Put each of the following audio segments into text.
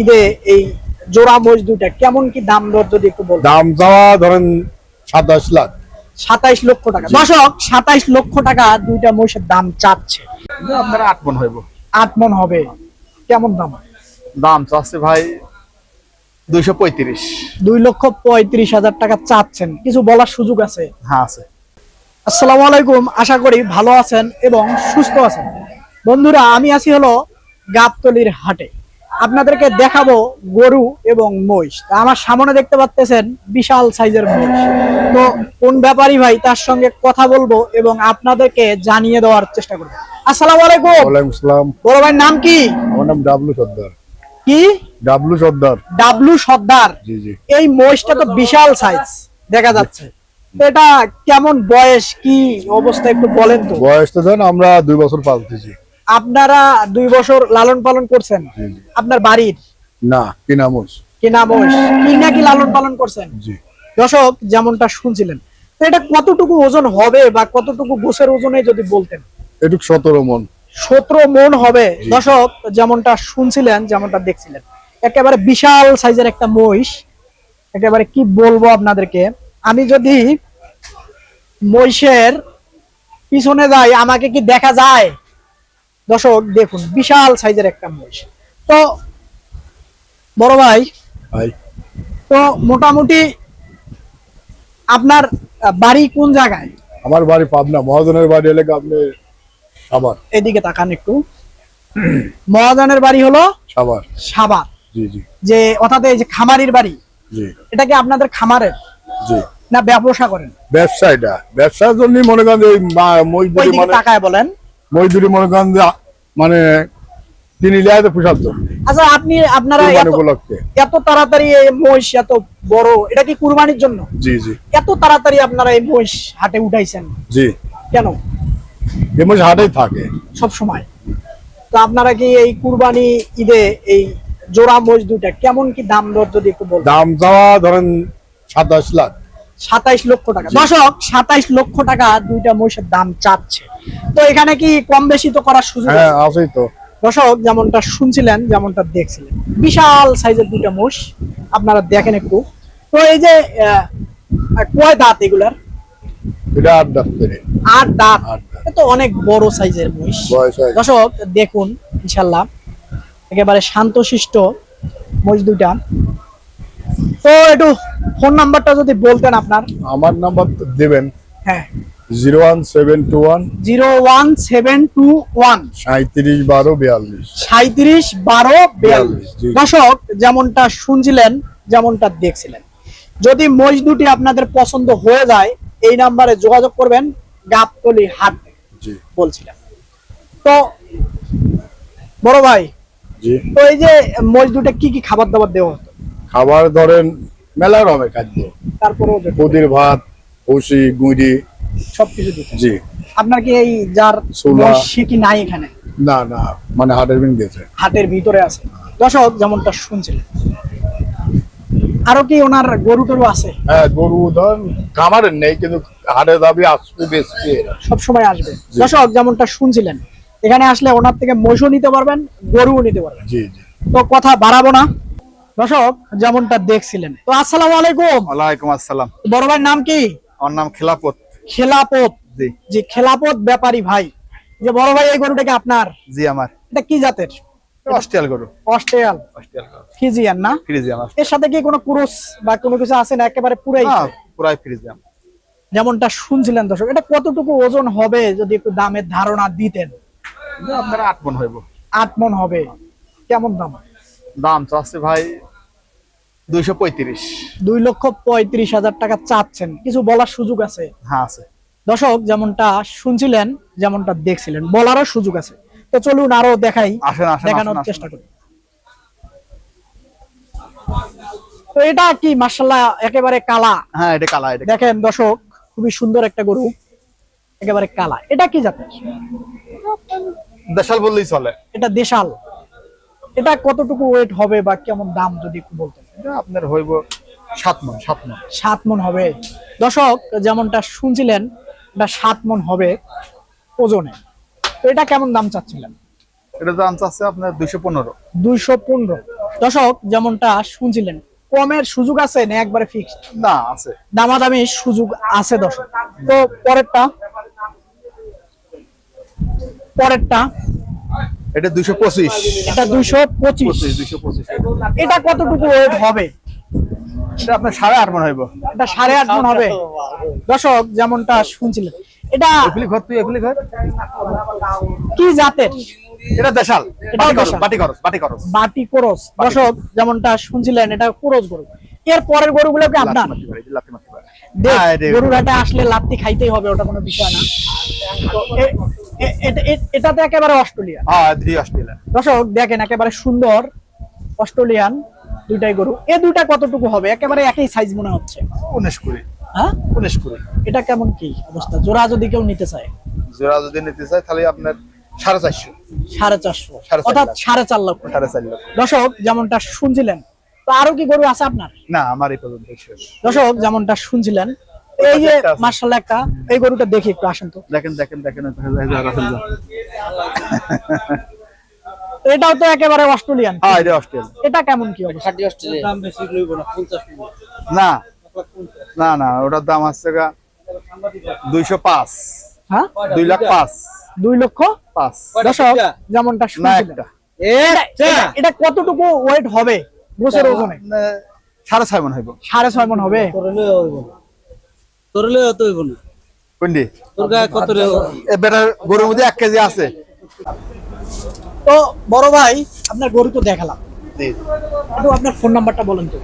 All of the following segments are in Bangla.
ঈদে এই জোড়া মোষ দুইটা কেমন কি দাম দর যদি একটু বলবেন? দাম চাওয়া ধরেন সাতাশ লাখ। সাতাইশ লক্ষ টাকা। দর্শক সাতাইশ লক্ষ টাকা দুইটা মোষের দাম চাচ্ছে। আপনার আট মন হইব। আট মন হবে। কেমন দাম? দাম চাচ্ছে ভাই দুইশো পঁয়ত্রিশ। দুই লক্ষ পঁয়ত্রিশ হাজার টাকা চাচ্ছেন। কিছু বলার সুযোগ আছে? হ্যাঁ আছে। আসসালামু আলাইকুম। আশা করি ভালো আছেন এবং সুস্থ আছেন। বন্ধুরা আমি আছি হলো গাবতলির হাটে। আপনাদেরকে দেখাবো গরু এবং মহিষ। তা আমার সামনে দেখতে পাচ্ছেন বিশাল সাইজের মহিষ। তো কোন ব্যাপারী ভাই তার সঙ্গে কথা বলব এবং আপনাদেরকে জানিয়ে দেওয়ার চেষ্টা করব। আসসালামু আলাইকুম। ওয়ালাইকুম আসসালাম। বড় ভাইয়ের নাম কি? আমার নাম ডাবলু সর্দার। কি? ডাবলু সর্দার। ডাবলু সর্দার। জি জি। এই মহিষটা তো বিশাল সাইজ দেখা যাচ্ছে। এটা কেমন বয়স কি অবস্থা একটু বলেন তো। বয়স তো ধরেন আমরা দুই বছর পালতেছি। আপনারা দুই বছর লালন পালন করছেন? আপনার বাড়ির? না কি নামোস কিনা মহিষ কি নাকি লালন পালন করছেন? দর্শক যেমনটা শুনছিলেন এটা কতটুকু ওজন হবে বা কতটুকু গোছের ওজনে যদি বলতেন? এটুক সতেরো মন। সতেরো মন হবে। দর্শক যেমনটা শুনছিলেন যেমনটা দেখছিলেন একেবারে বিশাল সাইজের একটা মহিষ। একেবারে কি বলব আপনাদেরকে? আমি যদি মহিষের পিছনে যাই আমাকে কি দেখা যায়? দর্শক দেখুন বিশাল সাইজের একটা মহিষ। তো বড় ভাই তো মোটামুটি আপনার বাড়ি কোন জায়গায়? আমার বাড়ি পাবনা মহাজনের বাড়ি এলাকা আপনি সাবার এদিকে তাকান একটু। মহাজানের বাড়ি হলো সাবার সাবার জি জি। যে অর্থাৎ এই যে খামারির বাড়ি জি। এটা কি আপনাদের খামারের? জি। না ব্যবসা করেন? ব্যবসা এটা ব্যবসার জন্য মনে করেন ওই মানে তাকায় বলেন। মজদুরি মনে করেন মানে তিনি লিয়াতে জন্য আচ্ছা আপনি আপনারা এত- তাড়াতাড়ি এই মহিষ এত বড় এটা কি কুরবানির জন্য? জি জি। এত তাড়াতাড়ি আপনারা এই মহিষ হাটে উঠাইছেন? জি। কেন? এই মাসে হাটেই থাকে। সব সময়। তো আপনারা কি এই কুরবানি ঈদে এই জোড়া মহিষ দুটা কেমন কি দাম দর যদি একটু বলতেন? দাম চাওয়া ধরেন সাতাশ লাখ। সাতাইশ লক্ষ টাকা। দর্শক সাতাইশ লক্ষ টাকা দুইটা মহিষের দাম চাচ্ছে। তো এখানে কি কম বেশি তো করার সুযোগ আছে? হ্যাঁ তো। দর্শক যেমনটা শুনছিলেন যেমনটা দেখছিলেন। বিশাল সাইজের দুইটা মোষ আপনারা দেখেন একটু। তো এই যে কয় দাঁত এগুলার? আট দাঁত আট দাঁত। তো অনেক বড় সাইজের মহিষ। দর্শক দেখুন ইনশাল্লাহ একেবারে শান্তশিষ্ট মহিষ দুইটা। তো একটু ফোন নাম্বারটা যদি বলতেন আপনার। আমার নাম্বার দেবেন। হ্যাঁ। Zero one seven two one. Zero one seven two one. সাঁত্রিশ বারো বিয়াল্লিশ। সাঁত্রিশ বারো বিয়াল্লিশ। দর্শক যেমনটা শুনছিলেন যেমনটা দেখছিলেন। যদি মহিষ দুটি আপনাদের পছন্দ হয়ে যায় এই নাম্বারে যোগাযোগ করবেন গাবতলি হাট জি। বলছিলাম। তো বড় ভাই তো এই যে মহিষ দুটো কি কি খাবার দাবার দেওয়া হতো? খাবার ধরেন মেলা রকমের খাদ্য। তারপরেও যদি ভাত ভুসি গুঁড়ি। সবকিছু দিতেন জি। আপনার কি এই যার। সে কি নাই এখানে? না না মানে হাটের বিন গেছে হাটের ভিতরে আছে। দর্শক যেমনটা শুনছিলেন। আরও কি ওনার গরু টরু আছে? হ্যাঁ গরু ধর খামারের নেই কিন্তু হাটে দাবি আসবে বেশি। সব সময় আসবে। দর্শক যেমনটা শুনছিলেন এখানে আসলে ওনার থেকে মহিষও নিতে পারবেন গরুও নিতে পারবেন। জি জি। তো কথা বাড়াবো না। দর্শক যেমনটা দেখছিলেন। তো আসসালামু আলাইকুম। ওয়ালাইকুম আসসালাম। বড় ভাইয়ের নাম কি? আমার নাম খেলাপত খেলাপত জি। যে খেলাপত ব্যাপারী ভাই। যে বড় ভাই এই গরুটা কি আপনার? জি আমার। এটা কি জাতের? অস্ট্রেল গরু। ফিজিয়ান না? এর সাথে কি কোনো ক্রুশ বা কোনো কিছু আছে না? একেবারে পুরাই হ্যাঁ পুরাই ফ্রিজি আমার যেমনটা শুনছিলেন দর্শক এটা কতটুকু ওজন হবে যদি একটু দামের ধারণা দিতেন? আপনার আট মন হইব। আট মন হবে। কেমন দাম? দাম চাচ্ছে ভাই দুইশো পঁয়ত্রিশ। দুই লক্ষ পঁয়ত্রিশ হাজার টাকা চাচ্ছেন। কিছু বলার সুযোগ আছে? হ্যাঁ আছে। দর্শক যেমনটা শুনছিলেন যেমনটা দেখছিলেন বলারও সুযোগ আছে। তো চলুন আরও দেখাই দেখানোর। চেষ্টা করি। তো এটা কি মার্শাল্লাহ একেবারে কালা? হ্যাঁ এটা কালা এটা দেখেন দর্শক খুবই সুন্দর একটা গরু। একেবারে কালা। এটা কি জাতের? দেশাল বললেই চলে। এটা দেশাল। এটা কতটুকু ওয়েট হবে বা কেমন দাম যদি একটু বলতেন? এটা আপনার হইব সাত মন সাত মন। সাত মন হবে। দর্শক যেমনটা শুনছিলেন এটা সাত মন হবে ওজনে। তো এটা কেমন দাম চাচ্ছিলেন? এটা দাম চাচ্ছে আপনার দুইশো পনেরো। দুইশো পনেরো। দর্শক যেমনটা শুনছিলেন কমের সুযোগ আছে না একবারে ফিক্সড না আছে। দামাদামি সুযোগ আছে দর্শক। তো পরেরটা পরেরটা এটা দুইশো পঁচিশ। এটা দুইশো পঁচিশ। পঁচিশ দুইশো পঁচিশ। এটা কতটুকু ওয়েট হবে? এটা আপনার সাড়ে আট মন হইব। এটা মন হবে। দর্শক যেমনটা শুনছিলেন এটা এগুলি ঘর তুই এগুলি ঘর? কি জাতের? এটা দেশাল। বাটি দেশাল। বাটি খরচ বাটি কোরস। দর্শক যেমনটা শুনছিলেন এটা কোরস গরু। এর পরের গরুগুলো কি আপনার? লাথি মারতে পারে, লাথি মারতে পারে। দেখ, হ্যাঁ, গরুর আসলে লাত্তি খাইতেই হবে ওটা কোনো বিষয় না। এটা- একেবারে অস্ট্রেলিয়া হ্যাঁ দর্শক দেখেন একেবারে সুন্দর অস্ট্রেলিয়ান দুইটাই গরু। এ কতটুকু হবে? একেবারে একই সাইজ মনে হচ্ছে। উনিশ কুড়ি। হ্যাঁ? উনিশ কুড়ি। এটা কেমন কি অবস্থা? জোড়া যদি কেউ নিতে চায়? জোড়া যদি নিতে চাই তাহলে আপনার সাড়ে চারশো। সাড়ে চারশো। সাড়ে অর্থাৎ সাড়ে চার লক্ষ সাড়ে চার লক্ষ দর্শক যেমনটা শুনছিলেন তো আরও কি গরু আছে আপনার? না আমার এই পর্যন্ত দর্শক যেমনটা শুনছিলেন এই যে একটা একটা এই গরুটা দেখি একটু আসেন তো। দেখেন দেখেন দেখেন এই যে রাসেল যা। এটাও তো একেবারে অস্ট্রেলিয়ান। হ্যাঁ এটা অস্ট্রেলিয়া এটা কেমন কি অবস্থা? না না। না ওটার দাম আসছে গা দুইশো পাঁচ। হ্যাঁ? দুই লাখ পাঁচ। দুই লক্ষ? দর্শক যেমনটা শুনছিলেন এটা- কতটুকু ওয়েট হবে? গোছের ওজনে? সাড়ে ছয় মন হইব। সাড়ে ছয় মন হবে? তোরলে অত হইব না। কোনটি? তোর গায়ে কত রে এ বেটার গরুর মধ্যে এক কেজি আছে। তো বড় ভাই আপনার গরু তো দেখালাম। একটু আপনার ফোন নাম্বারটা বলেন তো।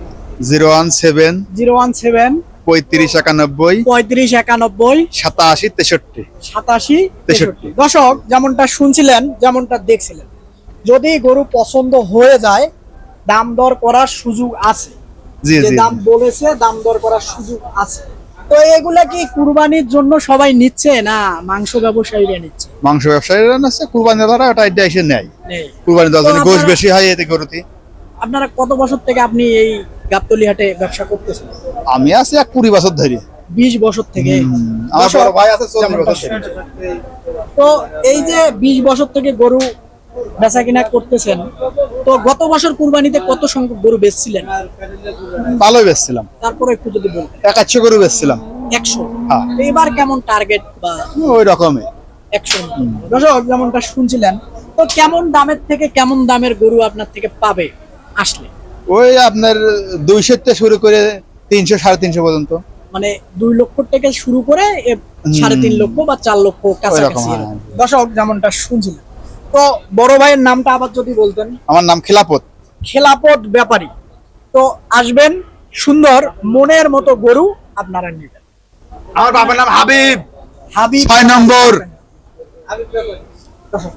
Zero one seven zero one seven পঁয়ত্রিশ একানব্বই পঁয়ত্রিশ একানব্বই সাতাশি তেষট্টি। সাতাশি তেষট্টি। তেষট্টি। দর্শক যেমনটা শুনছিলেন যেমনটা দেখছিলেন যদি গরু পছন্দ হয়ে যায় দাম দর করার সুযোগ আছে। যে দাম বলেছে দাম দর করার সুযোগ আছে। তো এগুলা কি কুরবানির জন্য সবাই নিচ্ছে না মাংস ব্যবসায়ীরা নিচ্ছে? মাংস ব্যবসায়ীরা আছে কুরবানি দেওয়ারা ওটা এটা এসে নেয়। কুরবানি তো গোশ আপনারা- বেশি হয় এতে গরুতে আপনারা কত বছর থেকে আপনি এই গাবতলি হাটে ব্যবসা করতেছেন? আমি আছি এক কুড়ি বছর ধরে। বিশ বছর থেকে। আমার বড় ভাই আছে চল্লিশ বছর তো এই যে বিশ বছর থেকে গরু বেচা কিনা করতেছেন তো গত বছর কুরবানিতে কত সংখ্যক গরু বেচছিলেন? ভালোই বেচছিলাম। তারপরে একটু যদি বলতেন একাশো গরু বেচছিলাম। একশো? হ্যাঁ। এবার কেমন টার্গেট বা ওই রকমই। একশো? দর্শক যেমনটা শুনছিলেন তো কেমন দামের থেকে কেমন দামের গরু আপনার থেকে পাবে আসলে? ওই আপনার দুইশো থেকে শুরু করে তিনশো সাড়ে তিনশো পর্যন্ত। মানে দুই লক্ষ থেকে শুরু করে সাড়ে তিন লক্ষ বা চার লক্ষ কাছাকাছি হ্যাঁ। দর্শক যেমনটা শুনছিলেন তো বড় ভাইয়ের নামটা আবার যদি বলতেন। আমার নাম খেলাপত খেলাপত ব্যাপারী। তো আসবেন সুন্দর মনের মতো গরু আপনারা নেবেন। আমার বাবার নাম হাবিব। হাবিব। ছয় নম্বর। দর্শক,